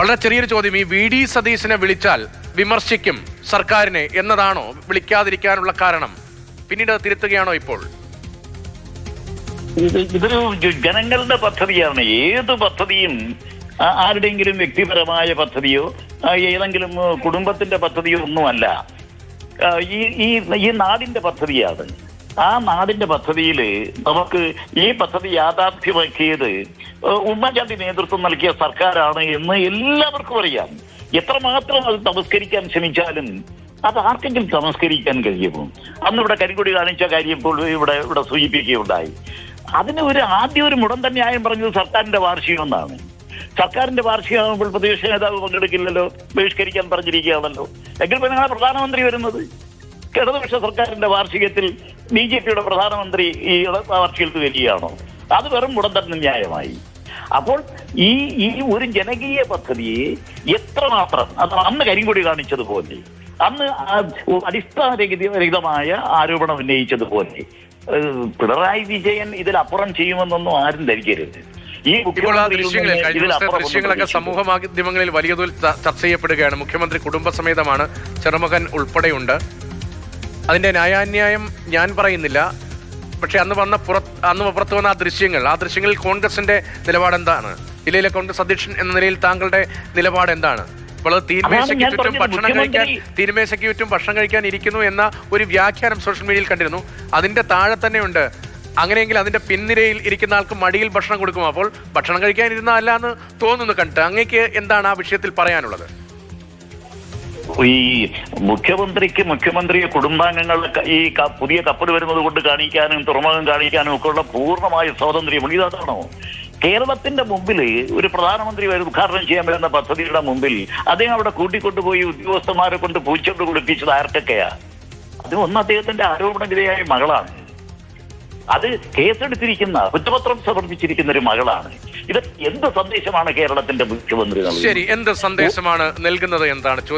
വളരെ ചെറിയൊരു ചോദ്യം. ഈ വി ഡി സതീശനെ വിളിച്ചാൽ വിമർശിക്കും സർക്കാരിനെ എന്നതാണോ വിളിക്കാതിരിക്കാനുള്ള കാരണം? പിന്നീട് തിരുത്തുകയാണോ ഇപ്പോൾ? ഇത് ഇതൊരു ജനങ്ങളുടെ പദ്ധതിയാണ്. ഏത് പദ്ധതിയും ആരുടെയെങ്കിലും വ്യക്തിപരമായ പദ്ധതിയോ ഏതെങ്കിലും കുടുംബത്തിന്റെ പദ്ധതിയോ ഒന്നുമല്ല. ഈ ഈ ഈ നാടിന്റെ പദ്ധതിയാണ്. ആ നാടിന്റെ പദ്ധതിയിൽ നമുക്ക് ഈ പദ്ധതി യാഥാർത്ഥ്യമാക്കിയത് ഉമ്മൻചാണ്ടി നേതൃത്വം നൽകിയ സർക്കാരാണ് എന്ന് എല്ലാവർക്കും അറിയാം. എത്രമാത്രം അത് തമസ്കരിക്കാൻ ശ്രമിച്ചാലും അത് ആർക്കെങ്കിലും തമസ്കരിക്കാൻ കഴിയുമോ? അന്ന് ഇവിടെ കരിങ്കൊടി കാണിച്ച കാര്യം ഇപ്പോൾ ഇവിടെ ഇവിടെ സൂചിപ്പിക്കുകയുണ്ടായി. അതിന് ഒരു ആദ്യം ഒരു മുടം തന്നെ ആയം പറഞ്ഞത് സർക്കാരിന്റെ വാർഷികം എന്നാണ് സർക്കാരിന്റെ വാർഷികമാകുമ്പോൾ പ്രതിപക്ഷ നേതാവ് പങ്കെടുക്കില്ലല്ലോ ബഹിഷ്കരിക്കാൻ പറഞ്ഞിരിക്കുകയാണല്ലോ. എങ്കിൽ പിന്നെ പ്രധാനമന്ത്രി വരുന്നത്? ഇടതുപക്ഷ സർക്കാരിന്റെ വാർഷികത്തിൽ ബി ജെ പിയുടെ പ്രധാനമന്ത്രി ഈ വാർഷികത്ത് വരികയാണോ? അത് വെറും മുടന്തന്ന ന്യായമായി. അപ്പോൾ ഈ ഈ ഒരു ജനകീയ പദ്ധതിയെ എത്രമാത്രം അത് അന്ന് കരിങ്കൊടി കാണിച്ചതുപോലെ അന്ന് അടിസ്ഥാനരഹിതമായ ആരോപണം ഉന്നയിച്ചതുപോലെ പിണറായി വിജയൻ ഇതിലപ്പുറം ചെയ്യുമെന്നൊന്നും ആരും ധരിക്കരുത്. ഈ ഇപ്പോൾ ആ ദൃശ്യങ്ങളിൽ കഴിഞ്ഞ ദിവസത്തെ ദൃശ്യങ്ങളൊക്കെ സമൂഹ മാധ്യമങ്ങളിൽ വലിയ തോതിൽ ചർച്ച ചെയ്യപ്പെടുകയാണ്. മുഖ്യമന്ത്രി കുടുംബസമേതമാണ് ചെറുമകൻ ഉൾപ്പെടെയുണ്ട്. അതിന്റെ ന്യായാന്യായം ഞാൻ പറയുന്നില്ല. പക്ഷെ അന്ന് വന്ന പുറത്ത് അന്ന് പുറത്തു വന്ന ആ ദൃശ്യങ്ങൾ ആ ദൃശ്യങ്ങളിൽ കോൺഗ്രസിന്റെ നിലപാട് എന്താണ്? ജില്ലയിലെ കോൺഗ്രസ് അധ്യക്ഷൻ എന്ന നിലയിൽ താങ്കളുടെ നിലപാട് എന്താണ്? ഇപ്പോൾ അത് തീന്മേശയ്ക്ക് ചുറ്റും ഭക്ഷണം കഴിക്കാൻ തീന്മേശയ്ക്ക് ചുറ്റും ഭക്ഷണം കഴിക്കാൻ ഇരിക്കുന്നു എന്ന ഒരു വ്യാഖ്യാനം സോഷ്യൽ മീഡിയയിൽ കണ്ടിരുന്നു. അതിന്റെ താഴെ തന്നെയുണ്ട്. അങ്ങനെയെങ്കിൽ അതിന്റെ പിൻനിരയിൽ ഇരിക്കുന്ന ആൾക്ക് മടിയിൽ ഭക്ഷണം കൊടുക്കും. അപ്പോൾ ഭക്ഷണം കഴിക്കാൻ ഇരുന്നല്ല എന്ന് തോന്നുന്നു കണ്ടിട്ട്. അങ്ങേക്ക് എന്താണ് ആ വിഷയത്തിൽ പറയാനുള്ളത്? ഈ മുഖ്യമന്ത്രിക്ക് മുഖ്യമന്ത്രിയെ കുടുംബാംഗങ്ങൾ ഈ പുതിയ കപ്പൽ വരുന്നത് കൊണ്ട് കാണിക്കാനും തുറമുഖം കാണിക്കാനും ഒക്കെ ഉള്ള പൂർണമായ സ്വാതന്ത്ര്യം ഇതാണോ കേരളത്തിന്റെ മുമ്പിൽ ഒരു പ്രധാനമന്ത്രി വരെ ഉദ്ഘാടനം ചെയ്യാൻ വരുന്ന പദ്ധതിയുടെ മുമ്പിൽ അദ്ദേഹം അവിടെ കൂട്ടിക്കൊണ്ടുപോയി ഉദ്യോഗസ്ഥന്മാരെ കൊണ്ട് പൂച്ചോണ്ട് കുളിപ്പിച്ചത് ആർക്കൊക്കെയാ? അത് ഒന്ന് അദ്ദേഹത്തിന്റെ ആരോപണവിധേയായ മകളാണ്. അത് കേസെടുത്തിരിക്കുന്ന കുറ്റപത്രം സമർപ്പിച്ചിരിക്കുന്ന ഒരു മകളാണ്. ഇത് എന്ത് സന്ദേശമാണ് കേരളത്തിന്റെ മുഖ്യമന്ത്രി ശരി എന്ത് സന്ദേശമാണ് നൽകുന്നത്? എന്താണ് ചോദ്യം?